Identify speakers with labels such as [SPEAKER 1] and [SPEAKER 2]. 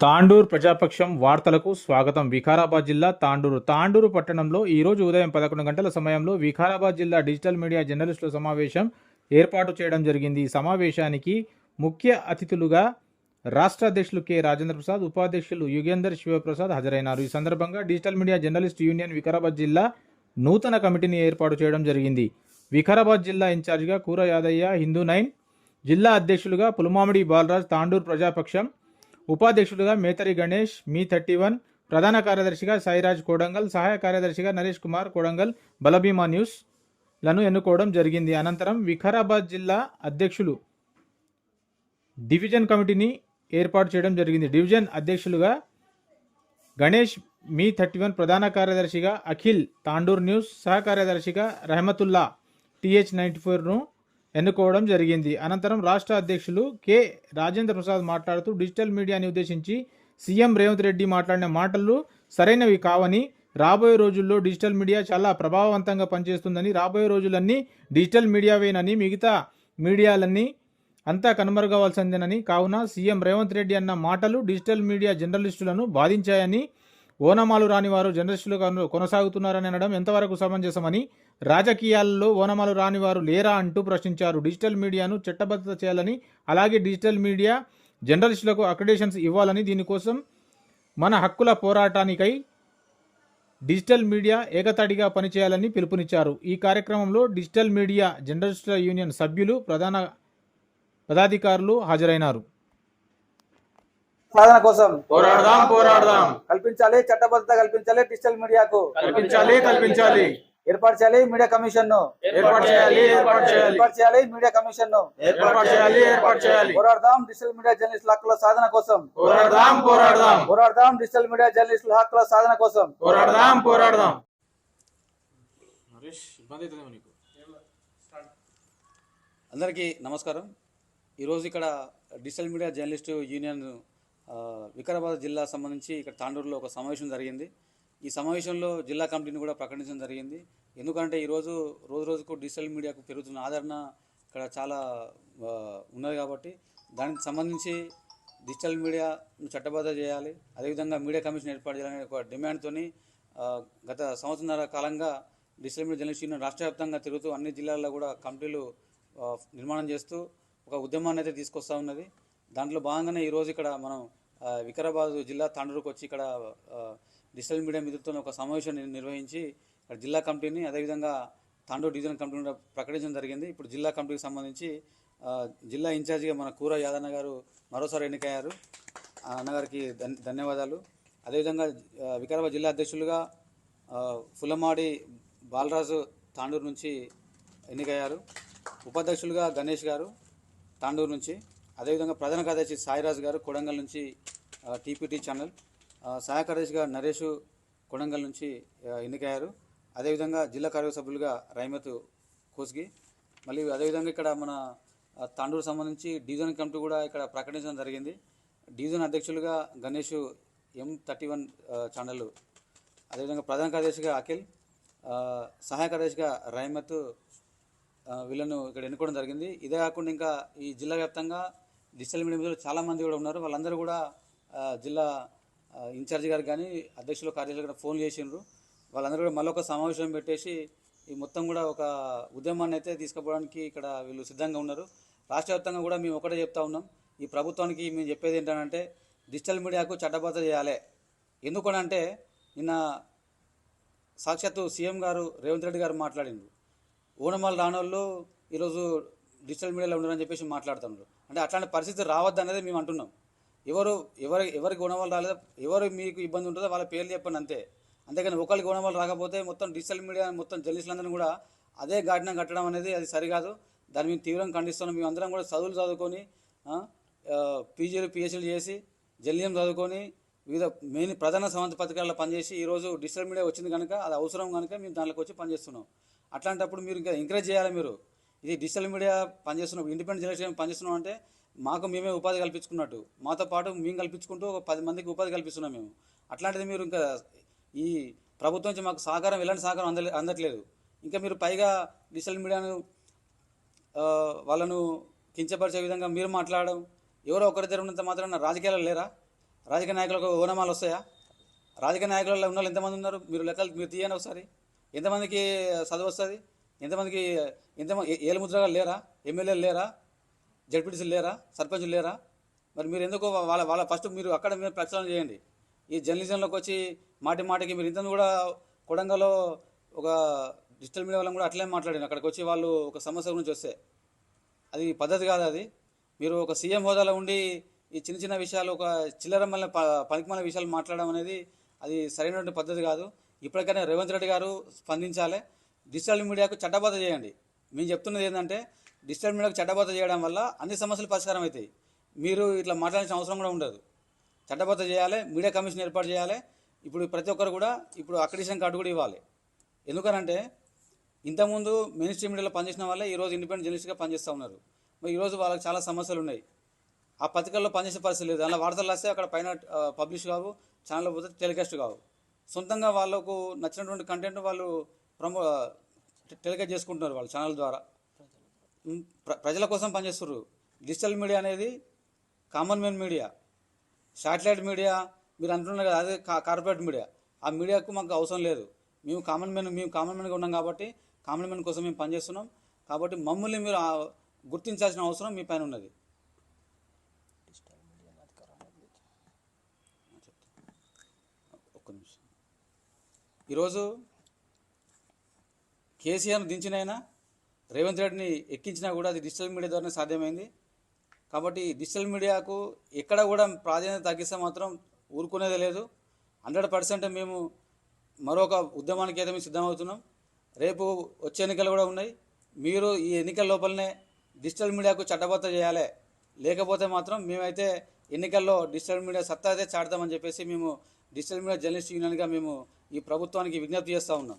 [SPEAKER 1] తాండూర్ ప్రజాపక్షం వార్తలకు స్వాగతం. వికారాబాద్ జిల్లా తాండూరు. తాండూరు పట్టణంలో ఈ రోజు ఉదయం పదకొండు గంటల సమయంలో వికారాబాద్ జిల్లా డిజిటల్ మీడియా జర్నలిస్టుల సమావేశం ఏర్పాటు చేయడం జరిగింది. ఈ సమావేశానికి ముఖ్య అతిథులుగా రాష్ట్ర అధ్యక్షులు కె. రాజేంద్ర ప్రసాద్ ఉపాధ్యక్షులు యుగేందర్ శివప్రసాద్ హాజరైనారు. ఈ సందర్భంగా digital media journalist union Vikarabad జిల్లా నూతన కమిటీని ఏర్పాటు చేయడం జరిగింది. వికారాబాద్ జిల్లా ఇన్ఛార్జిగా కూర యాదయ్య హిందూ నైన్. జిల్లా అధ్యక్షులుగా పులమామిడి బాలరాజ్ తాండూర్ ప్రజాపక్షం ఉపాధ్యక్షులుగా Metari Ganesh M thirty one ప్రధాన కార్యదర్శిగా సాయిరాజ్ కోడంగల్ సహాయ కార్యదర్శిగా నరేష్ కుమార్ కోడంగల్ బలభీమా న్యూస్లను ఎన్నుకోవడం జరిగింది. అనంతరం వికారాబాద్ జిల్లా అధ్యక్షులు డివిజన్ కమిటీని ఏర్పాటు చేయడం జరిగింది. డివిజన్ అధ్యక్షులుగా గణేష్ మీ థర్టీ వన్ ప్రధాన కార్యదర్శిగా అఖిల్ తాండూర్ న్యూస్ సహకార్యదర్శిగా రహమతుల్లా టిహెచ్ నైంటీ ఫోర్ను ఎన్నుకోవడం జరిగింది. అనంతరం రాష్ట్ర అధ్యక్షులు కె. రాజేంద్ర ప్రసాద్ మాట్లాడుతూ డిజిటల్ మీడియాని ఉద్దేశించి సీఎం రేవంత్ రెడ్డి మాట్లాడిన మాటలు సరైనవి కావని రాబోయే రోజుల్లో డిజిటల్ మీడియా చాలా ప్రభావవంతంగా పనిచేస్తుందని రాబోయే రోజులన్నీ డిజిటల్ మీడియావేనని మిగతా మీడియాలన్నీ అంతా కనుమరుగవలసిందేనని కావున సీఎం రేవంత్ రెడ్డి అన్న మాటలు డిజిటల్ మీడియా జర్నలిస్టులను బాధించాయని ఓనమాలు రాని వారు జర్నలిస్టులుగా కొనసాగుతున్నారని అనడం ఎంతవరకు సమంజసమని రాజకీయాల్లో ఓనమాలు రాని వారు లేరా అంటూ ప్రశ్నించారు. డిజిటల్ మీడియాను చట్టబద్ధత చేయాలని అలాగే డిజిటల్ మీడియా జర్నలిస్టులకు అక్రిడేషన్స్ ఇవ్వాలని దీనికోసం మన హక్కుల పోరాటానికై డిజిటల్ మీడియా ఏకతాటిగా పనిచేయాలని పిలుపునిచ్చారు. ఈ కార్యక్రమంలో డిజిటల్ మీడియా జర్నలిస్టుల యూనియన్ సభ్యులు ప్రధాన పదాధికారులు హాజరైనారు.
[SPEAKER 2] సాధన కోసం
[SPEAKER 1] పోరాడదాం పోరాడదాం.
[SPEAKER 2] కల్పించాలి చట్టబద్ధత కల్పించాలి డిజిటల్ మీడియాకు.
[SPEAKER 1] కల్పించాలి కల్పించాలి.
[SPEAKER 2] ఏర్పాటు చేయాలి మీడియా కమిషన్ను
[SPEAKER 1] ఏర్పాటు చేయాలి ఏర్పాటు చేయాలి.
[SPEAKER 2] ఏర్పాటు చేయాలి మీడియా కమిషన్ను
[SPEAKER 1] ఏర్పాటు చేయాలి ఏర్పాటు చేయాలి.
[SPEAKER 2] పోరాడదాం డిజిటల్ మీడియా జర్నలిస్టుల హక్కుల సాధన కోసం.
[SPEAKER 1] పోరాడదాం పోరాడదాం.
[SPEAKER 2] పోరాడదాం డిజిటల్ మీడియా జర్నలిస్టుల హక్కుల సాధన కోసం.
[SPEAKER 1] పోరాడదాం పోరాడదాం.
[SPEAKER 3] అందరికీ నమస్కారం. ఈరోజు ఇక్కడ digital media journalist union Vikarabad జిల్లా సంబంధించి ఇక్కడ తాండూరులో ఒక సమావేశం జరిగింది. ఈ సమావేశంలో జిల్లా కమిటీని కూడా ప్రకటించడం జరిగింది. ఎందుకంటే ఈరోజు రోజు రోజుకు డిజిటల్ మీడియాకు పెరుగుతున్న ఆదరణ ఇక్కడ చాలా ఉన్నది కాబట్టి దానికి సంబంధించి డిజిటల్ మీడియా చట్టబద్ధ చేయాలి. అదేవిధంగా మీడియా కమిషన్ ఏర్పాటు చేయాలనే ఒక డిమాండ్తోని గత సంవత్సరాల కాలంగా డిజిటల్ మీడియా జర్నలిస్ట్ యూనియన్ రాష్ట్ర వ్యాప్తంగా తిరుగుతూ అన్ని జిల్లాల్లో కూడా కమిటీలు నిర్మాణం చేస్తూ ఒక ఉద్యమాన్ని అయితే తీసుకొస్తా ఉన్నది. దాంట్లో భాగంగానే ఈరోజు ఇక్కడ మనం వికారాబాద్ జిల్లా తాండూరుకు వచ్చి ఇక్కడ డిజిటల్ మీడియా మిత్రులతో ఒక సమావేశం నిర్వహించి ఇక్కడ జిల్లా కమిటీని అదేవిధంగా తాండూరు డివిజన్ కమిటీని ప్రకటించడం జరిగింది. ఇప్పుడు జిల్లా కమిటీకి సంబంధించి జిల్లా ఇన్ఛార్జిగా మన కూర యాదన్న గారు మరోసారి ఎన్నికయ్యారు. ఆ అన్నగారికి ధన్యవాదాలు. అదేవిధంగా వికారాబాద్ జిల్లా అధ్యక్షులుగా ఫులమాడి బాలరాజు తాండూరు నుంచి ఎన్నికయ్యారు. ఉపాధ్యక్షులుగా గణేష్ గారు తాండూరు నుంచి అదేవిధంగా ప్రధాన కార్యదర్శి సాయిరాజ్ గారు కొడంగల్ నుంచి టీపీటీ ఛానల్. ఆ, సహాయ నరేష్ కొడంగల్ నుంచి ఎన్నికయ్యారు. అదేవిధంగా జిల్లా కార్యసభ్యులుగా రైమతు కోస్గి. మళ్ళీ అదేవిధంగా ఇక్కడ మన తాండూరు సంబంధించి డివిజన్ కమిటీ కూడా ఇక్కడ ప్రకటించడం జరిగింది. డివిజన్ అధ్యక్షులుగా Ganesh M thirty one channel. అదేవిధంగా ప్రధాన కార్యదర్శిగా అఖిల్ సహాయ కార్యదర్శిగా రైమత్ వీళ్ళను ఇక్కడ ఎన్నుకోవడం జరిగింది. ఇదే కాకుండా ఇంకా ఈ జిల్లా వ్యాప్తంగా డిజిటల్ మీడియా చాలామంది చాలా కూడా ఉన్నారు. వాళ్ళందరూ కూడా జిల్లా ఇన్ఛార్జి గారు కానీ అధ్యక్షులు కార్యాలయం కూడా ఫోన్ చేసిండ్రు. వాళ్ళందరూ కూడా మళ్ళీ ఒక సమావేశం పెట్టేసి ఈ మొత్తం కూడా ఒక ఉద్యమాన్ని అయితే తీసుకుపోవడానికి ఇక్కడ వీళ్ళు సిద్ధంగా ఉన్నారు. రాష్ట్ర వ్యాప్తంగా కూడా మేము ఒకటే చెప్తా ఉన్నాం. ఈ ప్రభుత్వానికి మేము చెప్పేది ఏంటంటే డిజిటల్ మీడియాకు చట్టబద్ధ చేయాలి. ఎందుకనంటే నిన్న సాక్షాత్తు సీఎం గారు రేవంత్ రెడ్డి గారు మాట్లాడిండ్రు. ఓనమాలు రానోళ్ళు ఈరోజు డిజిటల్ మీడియాలో ఉన్నారని చెప్పేసి మాట్లాడుతున్నారు. అంటే అట్లాంటి పరిస్థితి రావద్దు అనేది మేము అంటున్నాం. ఎవరు ఎవరి ఎవరికి రాలేదో ఎవరు మీకు ఇబ్బంది ఉంటుందో వాళ్ళ పేర్లు చెప్పండి అంతే. అంతేకాని ఒకరికి గుణవాళ్ళు రాకపోతే మొత్తం డిజిటల్ మీడియా మొత్తం జర్నలిస్టులందరినీ కూడా అదే ఘటన కట్టడం అనేది అది సరికాదు. దాన్ని మేము తీవ్రంగా ఖండిస్తున్నాం. మేము అందరం కూడా చదువులు చదువుకొని పీజీలు పిహెచ్డీలు చేసి జర్నలిజం చదువుకొని వివిధ మెయిన్ ప్రధాన సమంత పత్రికల్లో పనిచేసి ఈరోజు డిజిటల్ మీడియా వచ్చింది కనుక అది అవసరం కనుక మేము దాంట్లోకి వచ్చి పనిచేస్తున్నాం. అట్లాంటప్పుడు మీరు ఇంకా ఎంకరేజ్ చేయాలి మీరు? ఇది డిజిటల్ మీడియా పనిచేస్తున్నాం ఇండిపెండెంట్ జర్నలిస్ట్ పనిచేస్తున్నాం అంటే మాకు మేమే ఉపాధి కల్పించుకున్నట్టు. మాతో పాటు మేము కల్పించుకుంటూ ఒక పది మందికి ఉపాధి కల్పిస్తున్నాం మేము. అట్లాంటిది మీరు ఇంకా ఈ ప్రభుత్వం నుంచి మాకు సహకారం ఎలాంటి సహకారం అందలే అందట్లేదు. ఇంకా మీరు పైగా డిజిటల్ మీడియాను వాళ్ళను కించపరిచే విధంగా మీరు మాట్లాడడం ఎవరో ఒకరి దగ్గర ఉన్నంత మాత్రాన రాజకీయాలు లేరా? రాజకీయ నాయకులకు ఓనమాలు వస్తాయా? రాజకీయ నాయకులలో ఉన్న వాళ్ళు ఎంతమంది ఉన్నారు? మీరు లెక్కలు మీరు తీయండి ఒకసారి. ఎంతమందికి చదువు వస్తుంది? ఎంతమందికి ఎంతమంది ఏలు ముద్రగా లేరా? ఎమ్మెల్యేలు లేరా? జడ్పీటీసీలు లేరా? సర్పంచులు లేరా? మరి మీరు ఎందుకు వాళ్ళ వాళ్ళ ఫస్ట్ మీరు అక్కడ మీరు ప్రక్షాళన చేయండి. ఈ జర్నలిజంలోకి వచ్చి మాటి మాటికి మీరు ఇంత కూడా కొడంగలో ఒక డిజిటల్ మీడియా వాళ్ళని కూడా అట్లే మాట్లాడారు. అక్కడికి వచ్చి వాళ్ళు ఒక సమస్య గురించి వస్తే. అది పద్ధతి కాదు అది. మీరు ఒక సీఎం హోదాలో ఉండి ఈ చిన్న చిన్న విషయాలు ఒక చిల్లర మళ్ళీ పనికిమాల విషయాలు మాట్లాడడం అనేది అది సరైనటువంటి పద్ధతి కాదు. ఇప్పటికైనా రేవంత్ రెడ్డి గారు స్పందించాలి. డిజిటల్ మీడియాకు చట్టబద్ధ చేయండి. మేము చెప్తున్నది ఏంటంటే డిజిటల్ మీడియాకు చట్టబద్ధ చేయడం వల్ల అన్ని సమస్యలు పరిష్కారం అవుతాయి. మీరు ఇట్లా మాట్లాడాల్సిన అవసరం కూడా ఉండదు. చట్టబద్ధ చేయాలి మీడియా కమిషన్ ఏర్పాటు చేయాలి. ఇప్పుడు ప్రతి ఒక్కరు కూడా ఇప్పుడు అక్రిడిషన్ కార్డు కూడా ఇవ్వాలి. ఎందుకనంటే ఇంతకుముందు మెయిన్ స్ట్రీమ్ మీడియాలో పనిచేసిన వాళ్ళే ఈరోజు ఇండిపెండెంట్ జర్నలిస్ట్గా పనిచేస్తూ ఉన్నారు. మరి ఈరోజు వాళ్ళకి చాలా సమస్యలు ఉన్నాయి. ఆ పత్రికల్లో పనిచేసే పరిస్థితి లేదు. అలా వార్తలు వస్తే అక్కడ పైన పబ్లిష్ కావు ఛానల్ పోతే టెలికాస్ట్ కావు. సొంతంగా వాళ్ళకు నచ్చినటువంటి కంటెంట్ వాళ్ళు ప్రమో టెలికాస్ట్ చేసుకుంటున్నారు వాళ్ళు ఛానల్ ద్వారా. ప్రజల కోసం పనిచేస్తున్నారు డిజిటల్ మీడియా అనేది common man media. Satellite media మీరు అంటున్నారు కదా అదే కా- కార్పొరేట్ మీడియా. ఆ మీడియాకు మాకు అవసరం లేదు. మేము కామన్ మ్యాన్ మేము కామన్ మ్యాన్గా ఉన్నాం కాబట్టి కామన్ మ్యాన్ కోసం మేము పనిచేస్తున్నాం. కాబట్టి మమ్మల్ని మీరు గుర్తించాల్సిన అవసరం మీ పైన ఉన్నది. ఒక్క నిమిషం. ఈరోజు కేసీఆర్ను దించినైనా రేవంత్ రెడ్డిని ఎక్కించినా కూడా అది డిజిటల్ మీడియా ద్వారానే సాధ్యమైంది. కాబట్టి డిజిటల్ మీడియాకు ఎక్కడ కూడా ప్రాధాన్యత తగ్గిస్తే మాత్రం ఊరుకునేది లేదు. హండ్రెడ్ పర్సెంట్ మేము మరొక ఉద్యమానికి అయితే మేము సిద్ధమవుతున్నాం. రేపు వచ్చే ఎన్నికలు కూడా ఉన్నాయి. మీరు ఈ ఎన్నికల లోపలనే డిజిటల్ మీడియాకు చట్టబద్ధ చేయాలి. లేకపోతే మాత్రం మేమైతే ఎన్నికల్లో డిజిటల్ మీడియా సత్తా అయితే చాడతామని చెప్పేసి మేము డిజిటల్ మీడియా జర్నలిస్ట్ యూనియన్గా మేము ఈ ప్రభుత్వానికి విజ్ఞప్తి చేస్తూ ఉన్నాం.